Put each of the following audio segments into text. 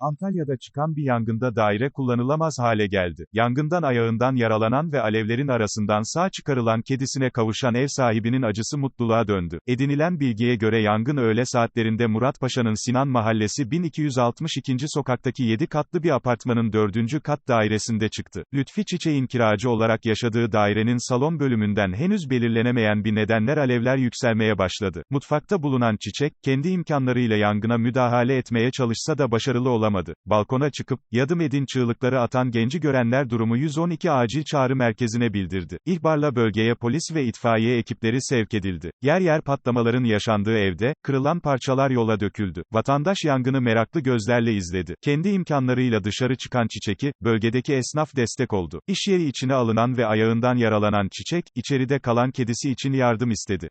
Antalya'da çıkan bir yangında daire kullanılamaz hale geldi. Yangından ayağından yaralanan ve alevlerin arasından sağ çıkarılan kedisine kavuşan ev sahibinin acısı mutluluğa döndü. Edinilen bilgiye göre yangın öğle saatlerinde Muratpaşa'nın Sinan Mahallesi 1262. sokaktaki 7 katlı bir apartmanın 4. kat dairesinde çıktı. Lütfi Çiçek'in kiracı olarak yaşadığı dairenin salon bölümünden henüz belirlenemeyen bir nedenler alevler yükselmeye başladı. Mutfakta bulunan Çiçek, kendi imkanlarıyla yangına müdahale etmeye çalışsa da başarılı olamadı. Balkona çıkıp, yadım edin çığlıkları atan genci görenler durumu 112 acil çağrı merkezine bildirdi. İhbarla bölgeye polis ve itfaiye ekipleri sevk edildi. Yer yer patlamaların yaşandığı evde, kırılan parçalar yola döküldü. Vatandaş yangını meraklı gözlerle izledi. Kendi imkanlarıyla dışarı çıkan Çiçek'i, bölgedeki esnaf destek oldu. İş yeri içine alınan ve ayağından yaralanan Çiçek, içeride kalan kedisi için yardım istedi.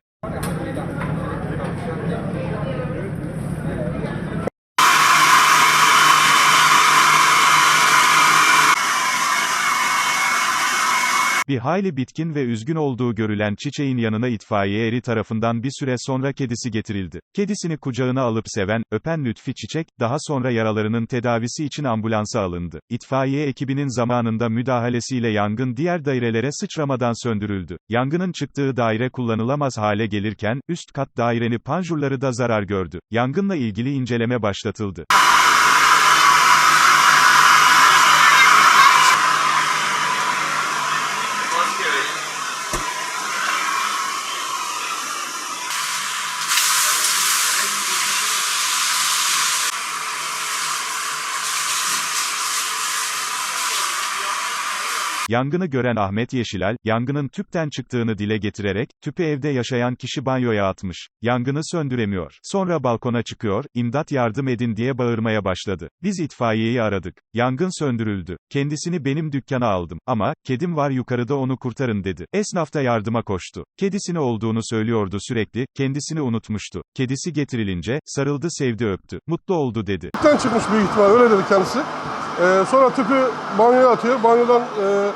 Bir hayli bitkin ve üzgün olduğu görülen çiçeğin yanına itfaiye eri tarafından bir süre sonra kedisi getirildi. Kedisini kucağına alıp seven, öpen Lütfi Çiçek, daha sonra yaralarının tedavisi için ambulansa alındı. İtfaiye ekibinin zamanında müdahalesiyle yangın diğer dairelere sıçramadan söndürüldü. Yangının çıktığı daire kullanılamaz hale gelirken, üst kat daireni panjurları da zarar gördü. Yangınla ilgili inceleme başlatıldı. Yangını gören Ahmet Yeşilal, yangının tüpten çıktığını dile getirerek, tüpü evde yaşayan kişi banyoya atmış. Yangını söndüremiyor. Sonra balkona çıkıyor, imdat yardım edin diye bağırmaya başladı. Biz itfaiyeyi aradık. Yangın söndürüldü. Kendisini benim dükkana aldım. Ama, kedim var yukarıda onu kurtarın dedi. Esnaf da yardıma koştu. Kedisini olduğunu söylüyordu sürekli, kendisini unutmuştu. Kedisi getirilince, sarıldı sevdi öptü. Mutlu oldu dedi. Tüpten çıkmış büyük ihtimal öyle dedi kendisi. Ee, sonra tüpü banyoya atıyor. Banyodan e,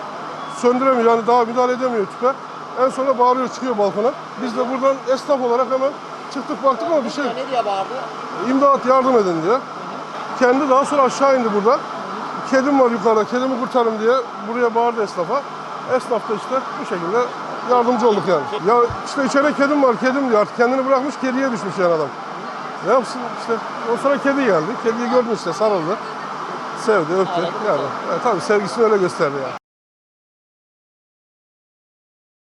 söndüremiyor yani daha müdahale edemiyor tüpe. En sonunda bağırıyor çıkıyor balkona. Biz de buradan esnaf olarak hemen çıktık baktık ama bir şey Ne diye bağırdı? imdat yardım edin diye. Kendi daha sonra aşağı indi burada. Kedim var yukarıda kedimi kurtarın diye buraya bağırdı esnafa. Esnaf da işte bu şekilde yardımcı olduk yani. Ya işte içeride kedim var kedim diyor artık kendini bırakmış kediye düşmüş yani adam. Ne yapsın işte. O sonra kedi geldi. Kediyi gördün işte sarıldı. Sevdi, öptü. Yani, yani tabii sevgisini öyle gösterdi yani.